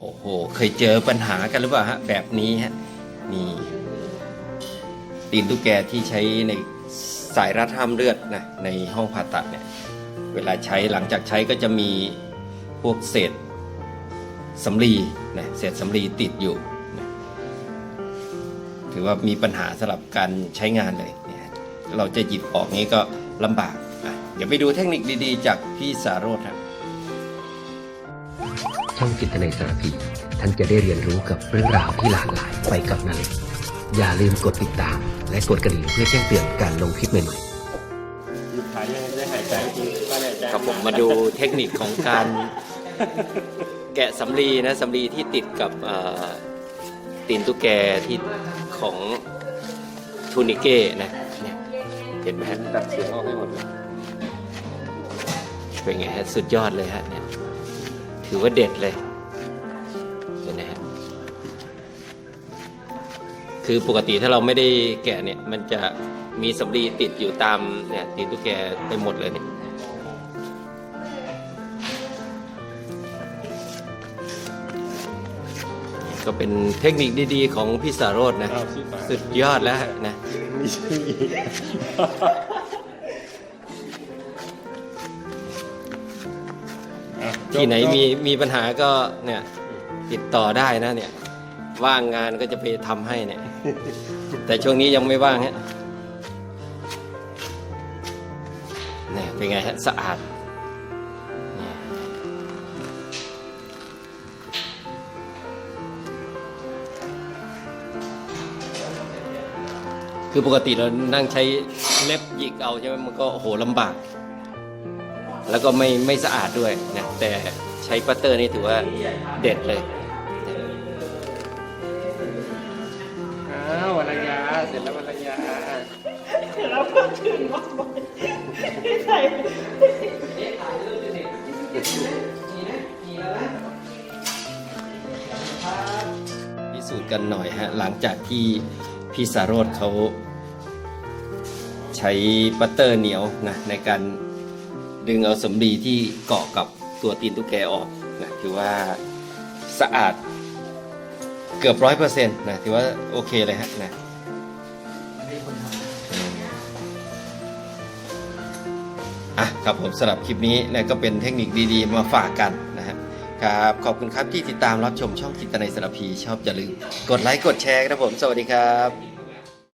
โอ้โห เคยเจอปัญหากันหรือเปล่าฮะ แบบนี้ฮะ นี่ตีนตุ๊กแกที่ใช้ในสายรัดห้ามเลือดนะ ในห้องผ่าตัดเนี่ย เวลาใช้หลังจากใช้ก็จะมีพวกเศษสำลีนะเศษสำลีติดอยู่นะถือว่ามีปัญหาสำหรับการใช้งานเลยเนี่ยเราจะหยิบออกนี้ก็ลำบากอะเดี๋ยวไปดูเทคนิคดีๆ จากพี่สาโรธครับ ช่องจิตในสารพีท่านจะได้เรียนรู้กับเรื่องราวที่หลากหลายไปกับนาเล็กอย่าลืมกดติดตาม และกดกระดิ่งเพื่อแจ้งเตือนการลงคลิปใหม่ๆหยุดหายยังได้หายใจจริงก็หายใจครับผมมาดูเทคนิคของการแกะสำลีนะสำลีที่ติดกับเอ่อตีนตุ๊กแกที่ของทูนิเก้นะเนี่ยเห็นไหมฮะตัดเสียงออกให้หมดเลยเป็นไงฮะสุดยอดเลยฮะเนี่ย ถือว่าเด็ดเลยเห็นไหมฮะคือปกติถ้าเราไม่ได้แกะเนี่ยมันจะมีสำลีติดอยู่ตามเนี่ยตีนตุ๊กแกไปหมดเลยเนี่ยก็เป็นเทคนิคดีๆ ของพี่สารโรจน์นะเอาสิปาสุดยอดแล้วนะ ที่ไหนจบมีมีปัญหาก็เนี่ยติดต่อได้นะเนี่ย ว่างงานก็จะไปทำให้เนี่ย แต่ช่วงนี้ยังไม่ว่างฮะเนี่ยเป็นไงฮะสะอาดเนี่ยคือปกติเรานั่งใช้เล็บหยิกเอาใช่ไหมมันก็โอ้โหลำบาก แล้วก็ไม่ไม่สะอาดด้วยนะแต่ใช้ปัตเตอร์นี่ถือว่าเด็ดเลยอ้าววรรณยาเสร็จแล้ววรรณยาแล้วก็ถึงบอกว่าไม่ใส่พิสูจน์กันหน่อยฮะ หลังจากที่พี่สารโรธเขาใช้ปัตเตอร์เหนียวนะในการ ดึงเอาสำลีที่เกาะกับตัวตีนตุ๊กแกออกนะถือว่าสะอาดเกือบร้อยเปอร์เซ็นต์นะถือว่าโอเคเลยฮะนะอะครับผมสำหรับคลิปนี้นะก็เป็นเทคนิคดีๆ มาฝากกันนะฮะครับขอบคุณครับที่ติดตามรับชมช่องจิตนในสารพีชอบอย่าลืม กดไลค์กดแชร์ครับผม สวัสดีครับ